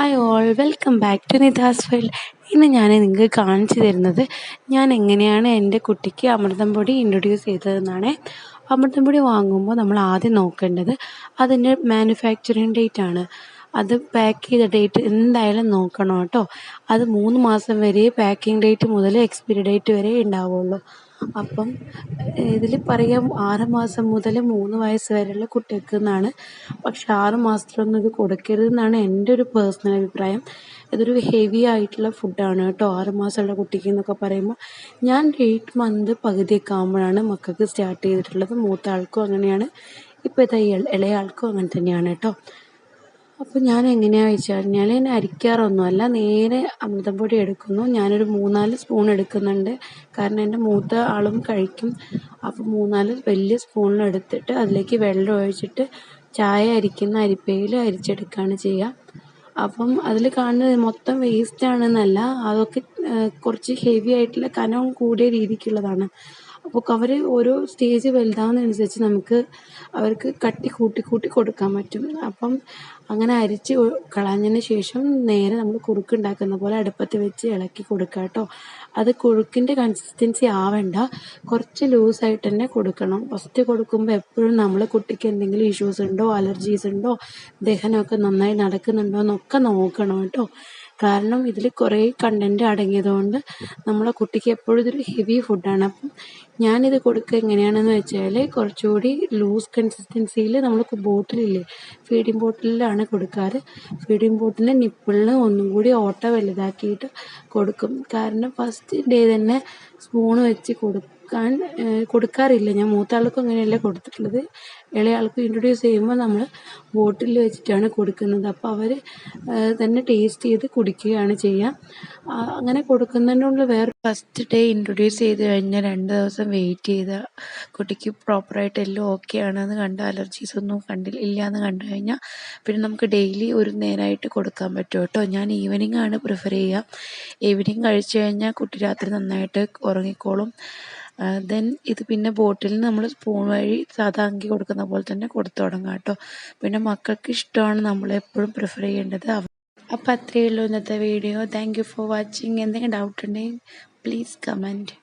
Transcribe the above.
Hi all welcome back to Nitha's world ഇന്ന് ഞാൻ നിങ്ങൾക്ക് കാണിച്ചു തരുന്നത് ഞാൻ എങ്ങനെയാണ് എന്റെ കുട്ടിക്ക് അമൃതം പൊടി ഇൻട്രൊഡ്യൂസ് ചെയ്തതെന്നാണ്. അമൃതം പൊടി വാങ്ങുമ്പോൾ നമ്മൾ ആദ്യം നോക്കേണ്ടത് അതിന്റെ മാനുഫാക്ചറിങ് ഡേറ്റ് ആണ്. അത് പാക്ക് ചെയ്ത ഡേറ്റ് എന്തായാലും നോക്കണം കേട്ടോ. അത് മൂന്ന് മാസം വരെ പാക്കിംഗ് ഡേറ്റ് മുതൽ എക്സ്പയറി ഡേറ്റ് വരെ ഉണ്ടാവുള്ളൂ. അപ്പം ഇതിൽ പറയാം ആറ് മാസം മുതൽ മൂന്ന് വയസ്സ് വരെയുള്ള കുട്ടികൾക്ക് എന്നാണ്. പക്ഷെ ആറ് മാസത്തിലൊന്നും ഇത് കൊടുക്കരുതെന്നാണ് എന്റെ ഒരു പേഴ്സണൽ അഭിപ്രായം. ഇതൊരു ഹെവി ആയിട്ടുള്ള ഫുഡാണ് കേട്ടോ. ആറ് മാസമുള്ള കുട്ടിക്ക് എന്നൊക്കെ പറയുമ്പോൾ ഞാൻ എയ്റ്റ് മന്ത് പകുതിയൊക്കെ ആകുമ്പോഴാണ് മക്കൾക്ക് സ്റ്റാർട്ട് ചെയ്തിട്ടുള്ളത്. മൂത്ത ആൾക്കും അങ്ങനെയാണ്. ഇപ്പോഴത്തെ ഇളയ ആൾക്കും അങ്ങനെ തന്നെയാണ് കേട്ടോ. അപ്പോൾ ഞാൻ എങ്ങനെയാണെന്ന് വെച്ച് കഴിഞ്ഞാൽ ഞാൻ അരിക്കാറൊന്നുമല്ല. നേരെ അമൃതം പൊടി എടുക്കുന്നു. ഞാനൊരു മൂന്നാൽ സ്പൂൺ എടുക്കുന്നുണ്ട്. കാരണം എന്റെ മൂത്ത ആളും കഴിക്കും. അപ്പോൾ മൂന്നാൽ വലിയ സ്പൂണിൽ എടുത്തിട്ട് അതിലേക്ക് വെള്ളം ഒഴിച്ചിട്ട് ചായ അരിക്കുന്ന അരിപ്പയിൽ അരിച്ചെടുക്കുകയാണ് ചെയ്യുക അപ്പം അതിൽ കാണുന്നത് മൊത്തം വേസ്റ്റ് ആണെന്നല്ല അതൊക്കെ കുറച്ച് ഹെവി ആയിട്ടുള്ള കനം കൂടിയ രീതിക്കുള്ളതാണ്. അപ്പോൾ അവർ ഓരോ സ്റ്റേജ് വലുതാവുന്നതനുസരിച്ച് നമുക്ക് അവർക്ക് കട്ടി കൂട്ടി കൂട്ടി കൊടുക്കാൻ പറ്റും. അപ്പം അങ്ങനെ അരിച്ച് കളഞ്ഞതിന് ശേഷം നേരെ നമ്മൾ കുറുക്ക് ഉണ്ടാക്കുന്ന പോലെ അടുപ്പത്ത് വെച്ച് ഇളക്കി കൊടുക്കുക കേട്ടോ അത് കുറുക്കിന്റെ കൺസിസ്റ്റൻസി ആവണ്ട. കുറച്ച് ലൂസായിട്ട് തന്നെ കൊടുക്കണം. ഫസ്റ്റ് കൊടുക്കുമ്പോൾ എപ്പോഴും നമ്മൾ കുട്ടിക്ക് എന്തെങ്കിലും ഇഷ്യൂസ് ഉണ്ടോ അലർജീസ് ഉണ്ടോ ദഹനമൊക്കെ നന്നായി നടക്കുന്നുണ്ടോ എന്നൊക്കെ നോക്കണം കേട്ടോ കാരണം ഇതിൽ കുറേ കണ്ടന്റ് അടങ്ങിയതുകൊണ്ട് നമ്മളെ കുട്ടിക്ക് എപ്പോഴും ഇതൊരു ഹെവി ഫുഡാണ് അപ്പം ഞാനിത് കൊടുക്കുക എങ്ങനെയാണെന്ന് വെച്ചാൽ കുറച്ചുകൂടി ലൂസ് കൺസിസ്റ്റൻസിയിൽ നമ്മൾ ബോട്ടിലില്ലേ ഫീഡിങ് ബോട്ടിലാണ് കൊടുക്കാറ്. ഫീഡിങ് ബോട്ടിലിന്റെ നിപ്പിളിന് ഒന്നും കൂടി ഓട്ട വലുതാക്കിയിട്ട് കൊടുക്കും. കാരണം ഫസ്റ്റ് ഡേ തന്നെ സ്പൂൺ വെച്ച് കൊടുക്കും കൊടുക്കാൻ കൊടുക്കാറില്ല. ഞാൻ മൂത്ത ആൾക്കും അങ്ങനെയല്ല കൊടുത്തിട്ടുള്ളത്. ഇളയ ആൾക്ക് ഇൻട്രൊഡ്യൂസ് ചെയ്യുമ്പോൾ നമ്മൾ ബോട്ടിൽ വെച്ചിട്ടാണ് കൊടുക്കുന്നത്. അപ്പോൾ അവർ തന്നെ ടേസ്റ്റ് ചെയ്ത് കുടിക്കുകയാണ് ചെയ്യുക. അങ്ങനെ കൊടുക്കുന്നതിനുള്ള വേറെ ഫസ്റ്റ് ഡേ ഇൻട്രൊഡ്യൂസ് ചെയ്ത് കഴിഞ്ഞാൽ രണ്ട് ദിവസം വെയിറ്റ് ചെയ്ത കുട്ടിക്ക് പ്രോപ്പറായിട്ട് എല്ലാം ഓക്കെ ആണെന്ന് കണ്ട് അലർജീസ് ഒന്നും കണ്ടില്ല ഇല്ല എന്ന് കണ്ടു കഴിഞ്ഞാൽ പിന്നെ നമുക്ക് ഡെയിലി ഒരു നേരമായിട്ട് കൊടുക്കാൻ പറ്റും കേട്ടോ. ഞാൻ ഈവനിങ് ആണ് പ്രിഫർ ചെയ്യുക. ഈവനിങ് കഴിച്ചു കഴിഞ്ഞാൽ കുട്ടി രാത്രി നന്നായിട്ട് ഉറങ്ങിക്കോളും. ദെൻ ഇത് പിന്നെ ബോട്ടിൽ നമ്മൾ സ്പൂൺ വഴി സാധാ അങ്കി കൊടുക്കുന്ന പോലെ തന്നെ കൊടുത്തു തുടങ്ങാം കേട്ടോ. പിന്നെ മക്കൾക്ക് ഇഷ്ടമാണ് നമ്മൾ എപ്പോഴും പ്രിഫർ ചെയ്യേണ്ടത് അപ്പോൾ അത്രയേ ഉള്ളൂ ഇന്നത്തെ video thank you for watching എന്തെങ്കിലും ഡൗട്ട് ഉണ്ടെങ്കിൽ പ്ലീസ് കമന്റ്